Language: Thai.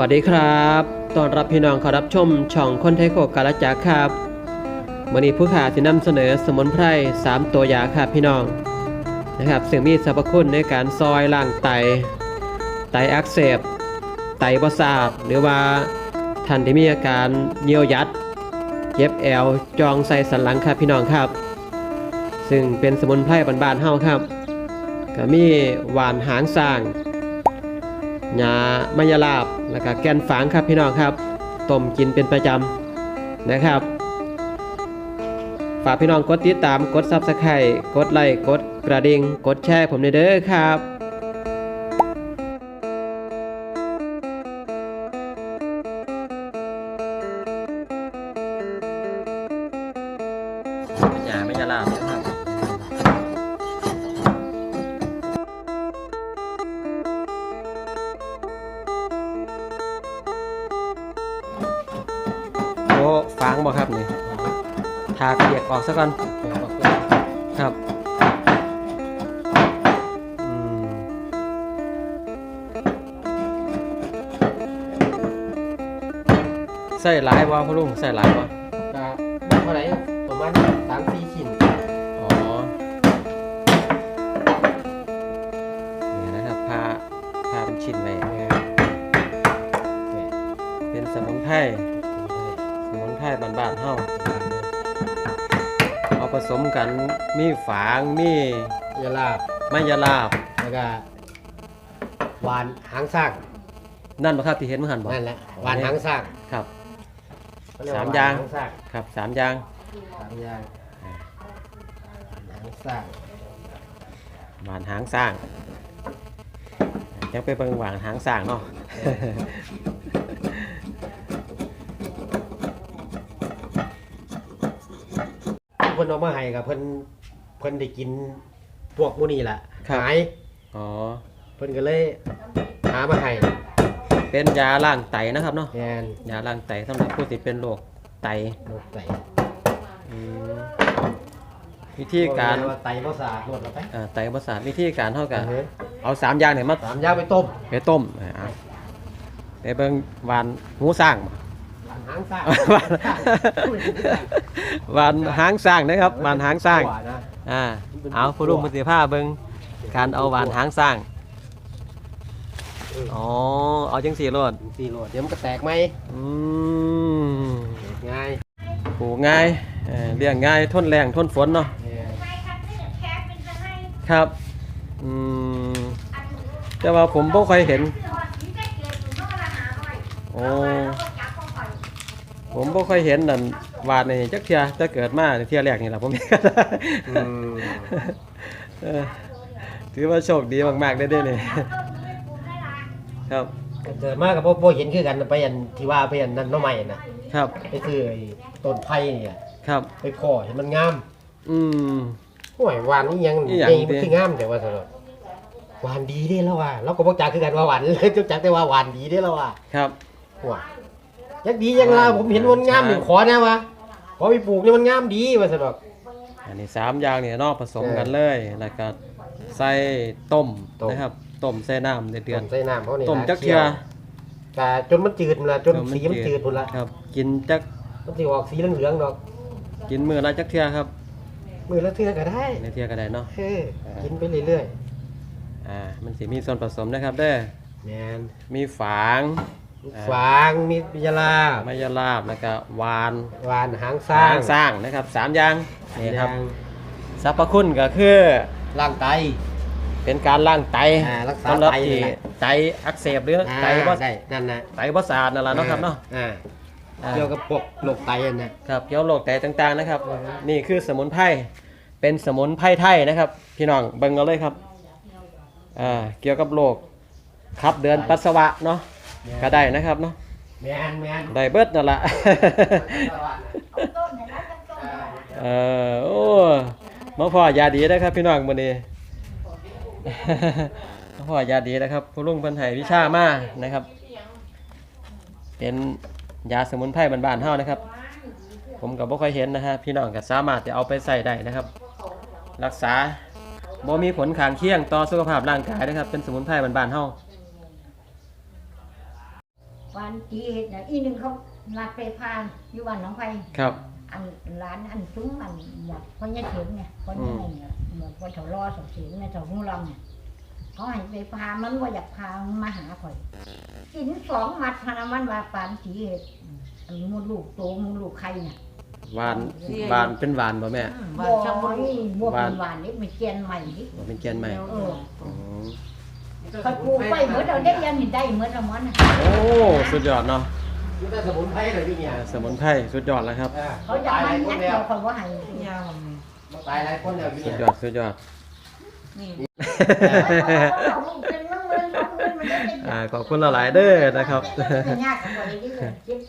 วัสดีครับตอนรับพี่น้องข้ารับชม ช่องคนไทยโคกกาลจักครับวันนี้ผู้ขาจะนำเสนอสมุนไพร3 ตัวยาครับพี่น้องนะครับซึ่งมีสรรพคุณในการซอยล้างไต ไตอักเสบ ไตประสาทหรือว่าท่านที่มีอาการเยียวยัดเจ็บแอวจองใส่สันหลังครับพี่น้องครับ ซึ่งเป็นสมุนไพรบานๆเฮาครับก็มีหวานหางสร้าง ยามายาลาบแล้วก็แกนฝางครับพี่น้องครับต้มกินเป็นประจำนะครับ ฝากพี่น้องกดติดตามกดซับสไครต์กดไลค์กดกระดิ่งกดแชร์ผมในเด้อครับยามายาลาบนะครับ งบ่ครับนี่ทากเปียกออกซะก่อนครับอืมใส่หลายบ่พ่อลุงใส่หลายบ่ก็เท่าไหร่ประมาณสามสี่ชิ้นอ๋อนี่นะครับผ้าผ้าเป็นชิ้นไว้เป็นสมุนไพร สมุนไพรบ้านๆเฮาเอาผสมกันมีฝางมียาลาบมะยาลาบแล้วก็หวานหางสร้างนั่นบ่ครับที่เห็นเมื่อหันบ่นั่นแหละหวานหางสร้างครับเขเรีกสามว่อย่างหางสร้างครับสามอย่างสามอย่างหางสร้างหวานหางสร้างยังไปเบิ่งหวานหางสร้างเนาะ เพิ่นเอามาให้กับเพิ่นเพิ่นได้กินพวกหมูนี่แหละครับ หาย อ๋อ เพิ่นก็เลยหามาให้เป็นยาล้างไตนะครับเนาะ แทนยาล้างไตสำหรับผู้ที่เป็นโรคไตโรคไตอืมวิธีการเอไว้ไตบ่สะอาดหมดแล้วไปเอ่อไตประสาทวิธีการเท่ากันเออเอาสามอย่างเนี่ยมาสามอย่างไปต้มไปต้มเออเอาไปเบิ่งหวานหูสร้างบ่หวานหางสร้างหวานหวานหางสร้างนะครับหวานหางสร้างหวานนะอ่าเอาผู้ลุงมุติภาพเบิ่งการเอาหวานหางสร้างอ๋อเอาจังสี่รถสี่โลดเดี๋ยวมันก็แตกไหมอืมง่ายปลูกง่ายเอ่อเลี้ยงง่ายทนแรงทนฝนเนาะเออครับอืมแต่ว่าผมบ่ค่อยเห็นโอ้ ผมบ่ค่อยเห็นนั่นวาดนี่จักเทียจะเกิดมาเทียแรกนี่ล่ะผมเห็นอืม เออถือว่าโชคดีมากๆได้อเด้นี่ครับเกิดมากับพ่อเห็นคือกันไปอันที่ว่าไปอันนั้นหน้องใหม่น่ะครับไปคือไอ้ต้นไผ่เนี่ยครับ ไปขอเห็นมันงามอืม ห่วยหวานนี่ยังอีหยังใหญ่มันติคืองามแต่ว่าสำหรับหวานดีเด้แล้วว่าเราก็บอกจักคือกันว่าหวานเลยจักจักแต่ว่าหวานดีเด้แล้วว่าครับ ห่วย ยังดียังลาผมเห็นมันงามนี่ขอแนะว่าขอไปปลูกนี่มันงามดีว่าสำหรับอันนี้สามอย่างเนี่ยเนอกผสมเออกันเลย แล้วก็ใส่ต้มต้มนะครับ ต้มใส่น้ำเดือต้ดมใส่น้ำเขานี่ๆต้มล่ะจักเทื่อแต่จนมันจืดพุ่นละจนสีมันจืดพุ่นละครับ กินจักมันสิออกสีเหลืองๆดอก กินมื้อละจักเทื่อครับ มือละเทื่อก็ได้ในเทื่อก็ได้เนาะเออกินไปเรื่อยอ่ามันสิมีส่วนผสมนะครับเด้อๆแมนมีฝาง อ่าฝางมีปิยาลาบมะยาลาบแล้วก็หวานหวานหางสร้างหางสร้างนะครับสามอย่างนี่ครับอย่างสรรพคุณก็คือร่างไต เป็นการล้างไตอ่ารักษาสำหรับไตที่นั่นแหละไตอักเสบหรืออ่าไตบ่ได้นั่นนะไตบ่สะอาดนั่นแหละเนาะครับเนาะ อ่าอ่า เกี่ยวกับพวกโรคไตอันน่ะครับเกี่ยวโรคไตต่างๆนะครับอือฮึนี่คือสมุนไพรเป็นสมุนไพรไทยนะครับ พี่น้องเบิ่งเอาเลยครับอ่าเกี่ยวกับโรคขับเดินปัสสาวะเนาะ ก็ได้นะครับเนาะแมนแมนได้เบิดนั่นละเออโอ้มาพ่อยาดีนะครับ พี่น้องมื้อนี้ มาพ่อยาดีนะครับผู้ลุงเพิ่นให้วิชามานะครับ เป็นยาสมุนไพรบ้านๆเฮานะครับ ผมก็บ่ค่อยเห็นนะฮะพี่น้องก็สามารถจะเอาไปใส่ได้นะครับ รักษาบ่มีผลข้างเคียงต่อสุขภาพร่างกายนะครับ เป็นสมุนไพรบ้านๆเฮา วันจีเฮ็ดน่ะอีหนึงเขาลากไปพานอยู่บ้านหนองไผครับ อันร้านอันซุ้มอันหมดพ่อเนี่ยถึงเนี่ยพ่อเนี่ยเนี่ยหมดพ่อเถารอสองสีในเถาหูลำเนี่ยเขาให้ไปพามันว่าอยากพามันมาหาข่อยกินสองมัดพานามันว่าปานจีเฮ็ดอันมูลูกโตมูลูกไข่เนี่ยหวานหวานเป็นหวานบ่แม่บ่นี่บ่เป็นหวานนี่มันเจียนใหม่นี่บ่เป็นแกนใหม่ เออ อ๋อ ข่อยปลูกไปเหมือนเราได้ยังเห็นได้เหมือนละมันน่ะโอ้สุดยอดเนาะนี่แต่สมุนไพรเลยพี่เนี่ยสมุนไพรสุดยอดแล้วครับ เขาอยากมันนักเราคนว่าให้ยาวมีมาตายหลายคนแล้วพี่สุดเนี่ยยอดสุดยอดนี่เอาลูกเป็นน้ำเงินน้ำเงินมันได้เป็น อ่าขอบคุณหลายๆเด้อนะครับ เป็นยากกว่านี้เลย